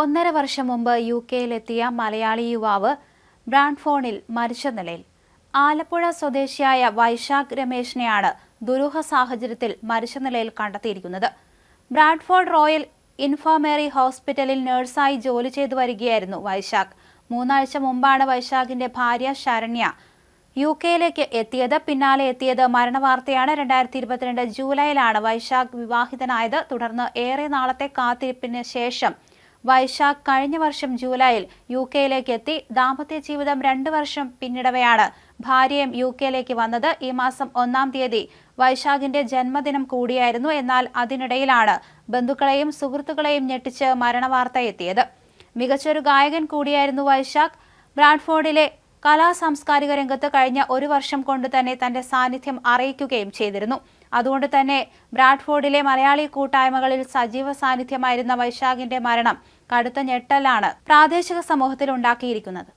ഒന്നര വർഷം മുമ്പ് യു കെയിലെത്തിയ മലയാളി യുവാവ് ബ്രാൻഡ്ഫോണിൽ മരിച്ച നിലയിൽ. ആലപ്പുഴ സ്വദേശിയായ വൈശാഖ് രമേശിനെയാണ് ദുരൂഹ സാഹചര്യത്തിൽ മരിച്ച നിലയിൽ കണ്ടെത്തിയിരിക്കുന്നത്. ബ്രാഡ്ഫോർഡ് റോയൽ ഇൻഫോമേറി ഹോസ്പിറ്റലിൽ നഴ്സായി ജോലി ചെയ്തു വരികയായിരുന്നു വൈശാഖ്. മൂന്നാഴ്ച മുമ്പാണ് വൈശാഖിന്റെ ഭാര്യ ശരണ്യ യു കെയിലേക്ക് എത്തിയത്. പിന്നാലെ എത്തിയത് മരണവാർത്തയാണ്. രണ്ടായിരത്തി ഇരുപത്തിരണ്ട് ജൂലൈയിലാണ് വൈശാഖ് വിവാഹിതനായത്. തുടർന്ന് ഏറെ നാളത്തെ കാത്തിരിപ്പിന് ശേഷം വൈശാഖ് കഴിഞ്ഞ വർഷം ജൂലൈയിൽ യു കെയിലേക്ക് എത്തി. ദാമ്പത്യ ജീവിതം രണ്ടു വർഷം പിന്നിടവെയാണ്. ഭാര്യയും യു കെയിലേക്ക് വന്നത് ഈ മാസം ഒന്നാം തീയതി. വൈശാഖിന്റെ ജന്മദിനം കൂടിയായിരുന്നു. എന്നാൽ അതിനിടയിലാണ് ബന്ധുക്കളെയും സുഹൃത്തുക്കളെയും ഞെട്ടിച്ച് മരണവാർത്ത എത്തിയത് മികച്ചൊരു ഗായകൻ കൂടിയായിരുന്നു വൈശാഖ്. ബ്രാഡ്ഫോർഡിലെ കലാ സാംസ്കാരിക രംഗത്ത് കഴിഞ്ഞ ഒരു വർഷം കൊണ്ട് തന്നെ തന്റെ സാന്നിധ്യം അറിയിക്കുകയും ചെയ്തിരുന്നു. അതുകൊണ്ട് തന്നെ ബ്രാഡ്ഫോർഡിലെ മലയാളി കൂട്ടായ്മകളിൽ സജീവ സാന്നിധ്യമായിരുന്ന വൈശാഖിന്റെ മരണം കടുത്ത ഞെട്ടലാണ് പ്രാദേശിക സമൂഹത്തിൽ ഉണ്ടാക്കിയിരിക്കുന്നത്.